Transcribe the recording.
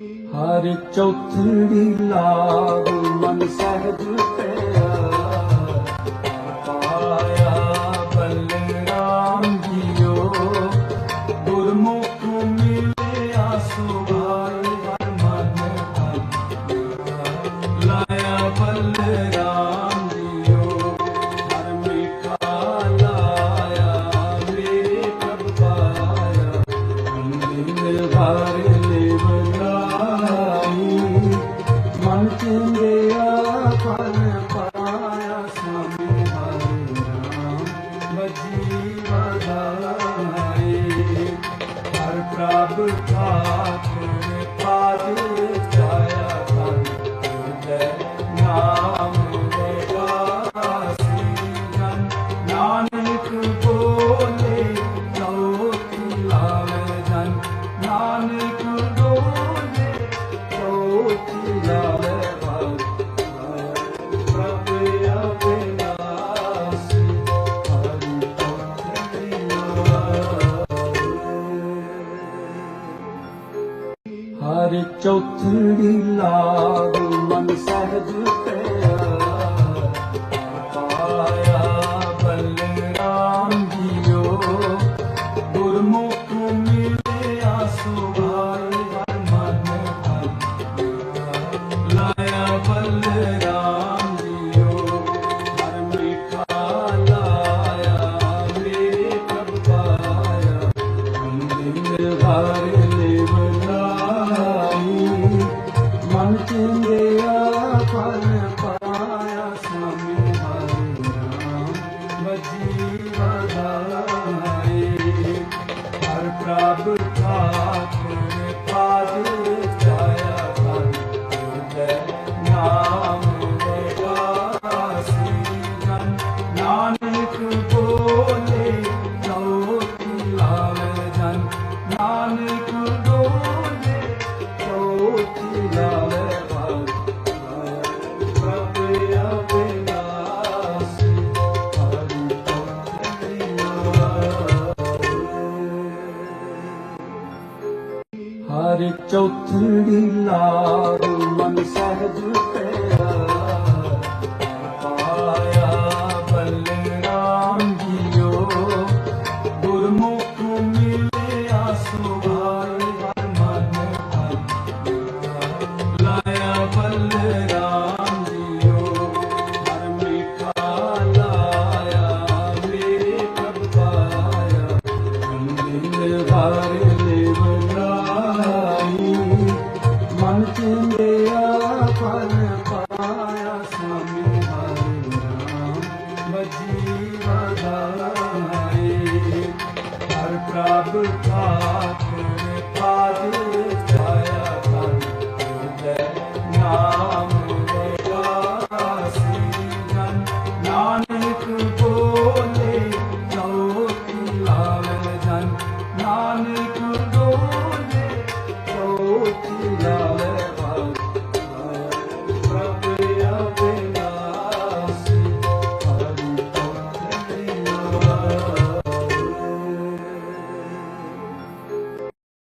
ਹਰ ਚੌਥੜੀ ਲਾਗ ਮਨ ਸਹਿਜ ਪਿਆ ਜੀਓ, ਗੁਰਮੁਖ ਮਿਲਿਆ ਸੁਭਾਈ ਲਾਇਆ ਬਲਰਾਮ ਜੀਓ, ਹਰ ਮਿਠਾ ਲਾਇਆ, ਮੇਰੇ ਪ੍ਰਭ ਆਖੇ ਪਾਦੇ ਚੌਥੜੀ ਲਾ ਗੁਰੂ ਮਨ ਸਹਿਬ ਨਾਨਕ ਬੋਲੇ ਲੋਕੀ ਆਵੇ ਜਨ। ਨਾਨਕ ਬੋਲੇ ਲੋਕੀ ਆਵੇ ਭਗਤ ਹਰ ਚੌਥੜੀ ਲਾਉ ਮਨ ਸਹਿਜ ਤੇ का